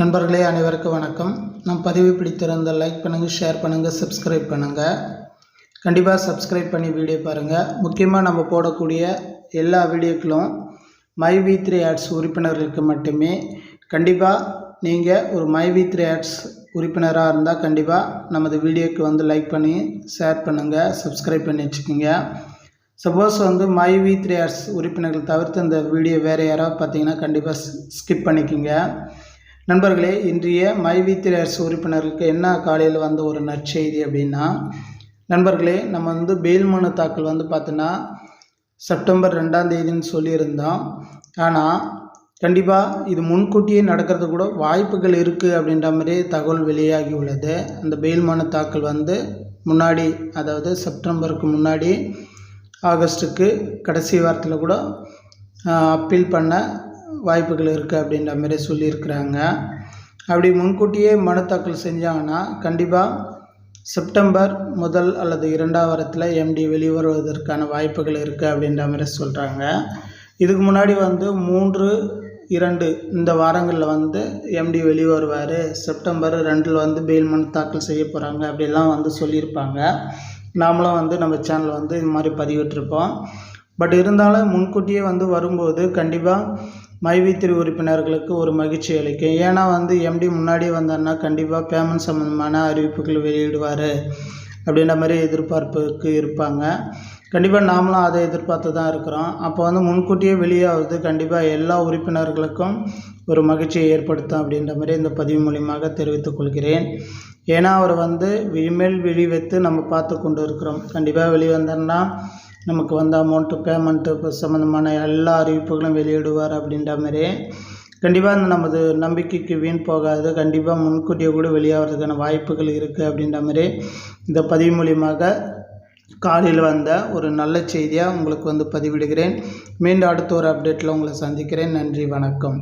நண்பர்களே அனைவருக்கும் வணக்கம். நம் பதிவு பிடித்திருந்த லைக் பண்ணுங்கள் ஷேர் பண்ணுங்கள் சப்ஸ்கிரைப் பண்ணுங்கள் கண்டிப்பாக சப்ஸ்கிரைப் பண்ணி வீடியோ பாருங்கள் முக்கியமாக நம்ம போடக்கூடிய எல்லா வீடியோக்களும் மை வி த்ரீ ஆட்ஸ் உறுப்பினர்களுக்கு மட்டுமே. கண்டிப்பாக நீங்கள் ஒரு மை வி த்ரீ ஆட்ஸ் உறுப்பினராக இருந்தால் கண்டிப்பாக நமது வீடியோக்கு வந்து லைக் பண்ணி ஷேர் பண்ணுங்கள் சப்ஸ்கிரைப் பண்ணி வச்சுக்கோங்க. சப்போஸ் வந்து மை வி த்ரீ ஆட்ஸ் உறுப்பினர்கள் தவிர்த்து இந்த வீடியோ வேறு யாராவது பார்த்தீங்கன்னா கண்டிப்பாக ஸ்கிப் பண்ணிக்கோங்க. நண்பர்களே இன்றைய மை அரசு உறுப்பினர்களுக்கு என்ன காலையில் வந்த ஒரு நற்செய்தி அப்படின்னா நண்பர்களே நம்ம வந்து பெயில் மனு தாக்கல் வந்து பார்த்தோன்னா செப்டம்பர் ரெண்டாம் தேதின்னு சொல்லியிருந்தோம். ஆனால் கண்டிப்பாக இது முன்கூட்டியே நடக்கிறது கூட வாய்ப்புகள் இருக்குது அப்படின்ற மாதிரி தகவல் வெளியாகி உள்ளது. அந்த பெயில் மனு தாக்கல் வந்து முன்னாடி அதாவது செப்டம்பருக்கு முன்னாடி ஆகஸ்ட்டுக்கு கடைசி வாரத்தில் கூட அப்பீல் பண்ண வாய்ப்புகள் இருக்குது அப்படின்ற மாதிரி சொல்லியிருக்கிறாங்க. அப்படி முன்கூட்டியே மனு தாக்கல் செஞ்சாங்கன்னா கண்டிப்பாக செப்டம்பர் முதல் அல்லது இரண்டாம் வாரத்தில் எம்டி வெளிவருவதற்கான வாய்ப்புகள் இருக்குது அப்படின்ற மாதிரி சொல்கிறாங்க இதுக்கு முன்னாடி வந்து மூன்று இரண்டு இந்த வாரங்களில் வந்து எம்டி வெளிவருவார். செப்டம்பர் ரெண்டில் வந்து பெயில் மனு தாக்கல் செய்ய போகிறாங்க அப்படிலாம் வந்து சொல்லியிருப்பாங்க. நாமளும் வந்து நம்ம சேனல் வந்து இது மாதிரி பதிவிட்டிருப்போம். பட் இருந்தாலும் முன்கூட்டியே வந்து வரும்போது கண்டிப்பாக மைவித்திரி உறுப்பினர்களுக்கு ஒரு மகிழ்ச்சி அளிக்கும். ஏன்னா வந்து எம்டி முன்னாடியே வந்தாருன்னா கண்டிப்பாக பேமெண்ட் சம்மந்தமான அறிவிப்புகள் வெளியிடுவார் அப்படின்ற மாதிரி எதிர்பார்ப்புக்கு இருப்பாங்க. கண்டிப்பாக நாமளும் அதை எதிர்பார்த்து தான் இருக்கிறோம். அப்போ வந்து முன்கூட்டியே வெளியாகுது கண்டிப்பாக எல்லா உறுப்பினர்களுக்கும் ஒரு மகிழ்ச்சியை ஏற்படுத்தும் அப்படின்ற மாதிரி இந்த பதிவு மூலியமாக தெரிவித்துக் கொள்கிறேன். ஏன்னா அவர் வந்து விழிமேல் விழி வைத்து நம்ம பார்த்து கொண்டு இருக்கிறோம். கண்டிப்பாக வெளிவந்தோன்னா நமக்கு வந்து அமௌண்ட்டு பேமெண்ட்டு சம்மந்தமான எல்லா அறிவிப்புகளும் வெளியிடுவார் அப்படின்ற மாதிரி கண்டிப்பாக அந்த நமது நம்பிக்கைக்கு வீண் போகாது. கண்டிப்பாக முன்கூட்டியே கூட வெளியாகிறதுக்கான வாய்ப்புகள் இருக்குது அப்படின்ற மாதிரி இந்த பதிவு மூலியமாக காலையில் வந்த ஒரு நல்ல செய்தியாக உங்களுக்கு வந்து பதிவிடுகிறேன். மீண்டும் அடுத்த ஒரு அப்டேட்டில் உங்களை சந்திக்கிறேன். நன்றி வணக்கம்.